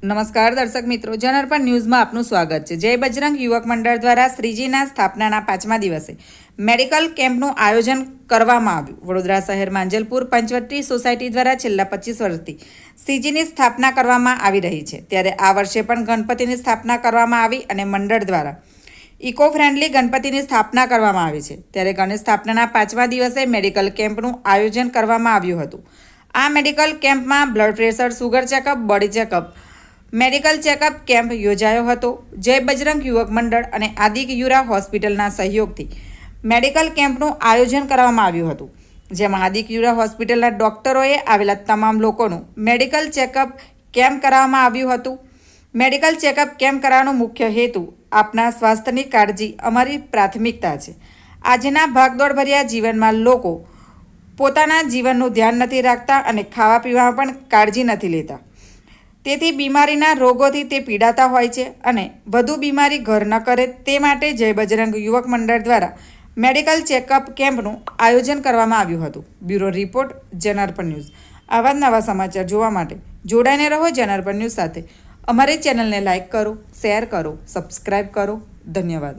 નમસ્કાર દર્શક મિત્રો, જનરપણ ન્યૂઝમાં આપનું સ્વાગત છે. જય બજરંગ યુવક મંડળ દ્વારા શ્રીજીના સ્થાપનાના પાંચમા દિવસે મેડિકલ કેમ્પનું આયોજન કરવામાં આવ્યું. વડોદરા શહેરમાં અંજલપુર પંચવટી સોસાયટી દ્વારા છેલ્લા પચીસ વર્ષથી શ્રીજીની સ્થાપના કરવામાં આવી રહી છે. ત્યારે આ વર્ષે પણ ગણપતિની સ્થાપના કરવામાં આવી અને મંડળ દ્વારા ઇકો ફ્રેન્ડલી ગણપતિની સ્થાપના કરવામાં આવી છે. ત્યારે ગણેશ સ્થાપનાના પાંચમા દિવસે મેડિકલ કેમ્પનું આયોજન કરવામાં આવ્યું હતું. આ મેડિકલ કેમ્પમાં blood pressure, sugar checkup, body checkup medical checkup camp યોજાયો હતો. જય બજરંગ યુવક મંડળ અને આદિક યુરા હોસ્પિટલના સહયોગથી મેડિકલ કેમ્પનું આયોજન કરવામાં આવ્યું હતું. જેમાં આદિક યુરા હોસ્પિટલના ડોક્ટરોએ આવેલા તમામ લોકોનું મેડિકલ ચેકઅપ કેમ્પ કરાવવામાં આવ્યું હતું. મેડિકલ ચેકઅપ કેમ્પ કરવાનો મુખ્ય હેતુ આપના સ્વાસ્થ્યની કાળજી અમારી પ્રાથમિકતા છે. આજના ભાગદોડભર્યા જીવનમાં લોકો પોતાના જીવનનું ધ્યાન નથી રાખતા અને ખાવા પીવામાં પણ કાળજી નથી લેતા. તેથી બીમારીના રોગોથી તે પીડાતા હોય છે અને વધુ બીમારી ઘર ન કરે તે માટે જય બજરંગ યુવક મંડળ દ્વારા મેડિકલ ચેકઅપ કેમ્પનું આયોજન કરવામાં આવ્યું હતું. Bureau report Janarpan news. આવા નવા સમાચાર જોવા માટે જોડાઈને રહો જનાર્પણ ન્યૂઝ સાથે. અમારી ચેનલને લાઇક કરો, શેર કરો સબસ્ક્રાઈબ કરો. ધન્યવાદ.